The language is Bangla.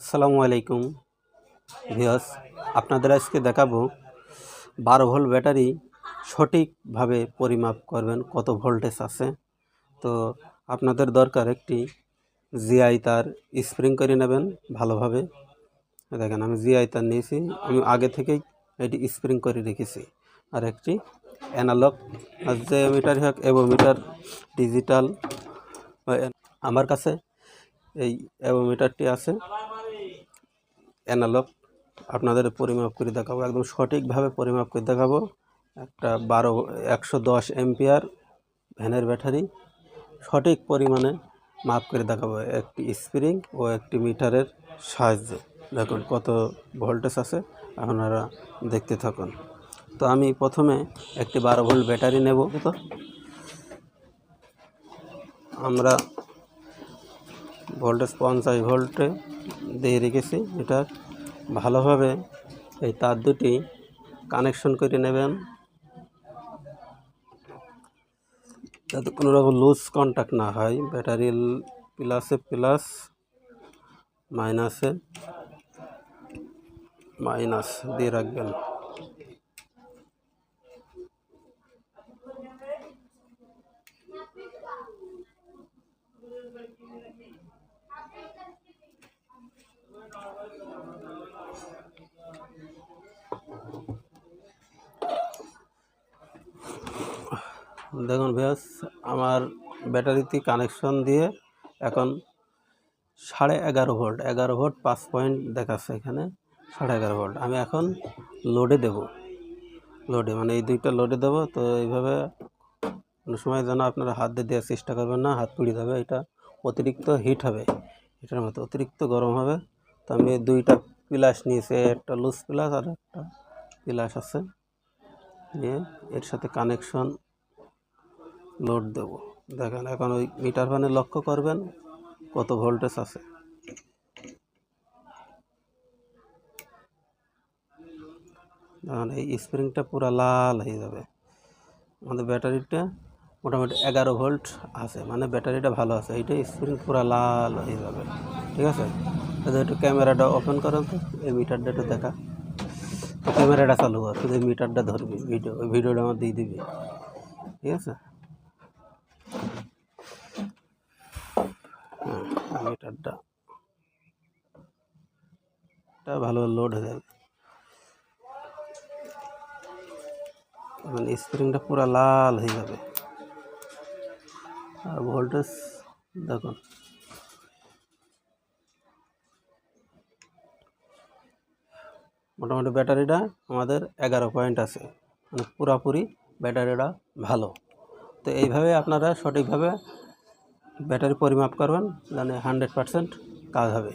আসসালামু আলাইকুম ভিওস আপনাদের আজকে দেখাবো বারো ভোল্ট ব্যাটারি সঠিকভাবে পরিমাপ করবেন, কত ভোল্টেজ আছে। তো আপনাদের দরকার একটি জিআই তার স্প্রিং করে নেবেন ভালোভাবে। দেখেন, আমি জিআই তার নিয়েছি, আমি আগে থেকেই এটি স্প্রিং করে রেখেছি। আর একটি অ্যানালগ যে মিটার হোক এবং মিটার ডিজিটাল, আমার কাছে এই অ্যাবোমিটারটি আছে। অ্যানালগ আপনাদের পরিমাপ করে দেখাবো, একদম সঠিকভাবে পরিমাপ করে দেখাবো। একটা বারো, একশো দশ এমপিআর ভ্যানের ব্যাটারি সঠিক পরিমাণে মাপ করে দেখাবো একটি স্প্রিং ও একটি মিটারের সাহায্যে। দেখুন কত ভোল্টেজ আছে, আপনারা দেখতে থাকুন। তো আমি প্রথমে একটি বারো ভোল্ট ব্যাটারি নেব। তো আমরা ভোল্টেজ পঞ্চাশ ভোল্টে দিয়ে রেখেছি এটা ভালোভাবে এই তার দুটি কানেকশন করে নেবেন। যাতে কোনো রকম লুজ কন্ট্যাক্ট না হয় ব্যাটারি প্লাসে প্লাস মাইনাসে মাইনাস দিয়ে রাখবেন। দেখুন ভেস আমার ব্যাটারিতে কানেকশন দিয়ে এখন সাড়ে এগারো ভোল্ট এগারো ভোল্ট পাঁচ পয়েন্ট দেখাচ্ছে এখানে, সাড়ে এগারো ভোল্ট। আমি এখন লোডে দেব লোডে মানে এই দুইটা লোডে দেব, তো এইভাবে কোনো সময় যেন আপনারা হাত দিয়ে দেওয়ার চেষ্টা করবেন না, হাত পুড়ে যাবে, এটা অতিরিক্ত হিট হবে, এটার মতো অতিরিক্ত গরম হবে। তো আমি দুইটা প্লাস নিয়েছি, একটা লুজ প্লাস আর একটা প্লাস আছে, নিয়ে এর সাথে কানেকশন লোড দেব। দেখেন, এখন ওই মিটার ফ্যানে লক্ষ্য করবেন, কত ভোল্টেজ আছে। দেখুন, এই স্প্রিংটা পুরো লাল হয়ে যাবে। আমাদের ব্যাটারিটা মোটামুটি এগারো ভোল্ট আছে মানে ব্যাটারিটা ভালো আছে। এইটা স্প্রিং পুরো লাল হয়ে যাবে, ঠিক আছে? একটু ক্যামেরাটা ওপেন করেন তো, এই মিটারটা একটু দেখা। ক্যামেরাটা চালু কর, শুধু মিটারটা ধরবি, ভিডিও, ওই ভিডিওটা আমার দিয়ে দিবি, ঠিক আছে হ্যাঁ মিটারটা এটা ভালো লোড হয়ে যাবে। মানে স্প্রিংটা পুরো লাল হয়ে যাবে। আর ভোল্টেজ দেখুন। মোটামুটি ব্যাটারিটা আমাদের এগারো পয়েন্ট আছে। মানে পুরাপুরি ব্যাটারিটা ভালো। তো এইভাবে আপনারা সঠিকভাবে ব্যাটারি পরিমাপ করবেন মানে হান্ড্রেড পারসেন্ট কাজ হবে।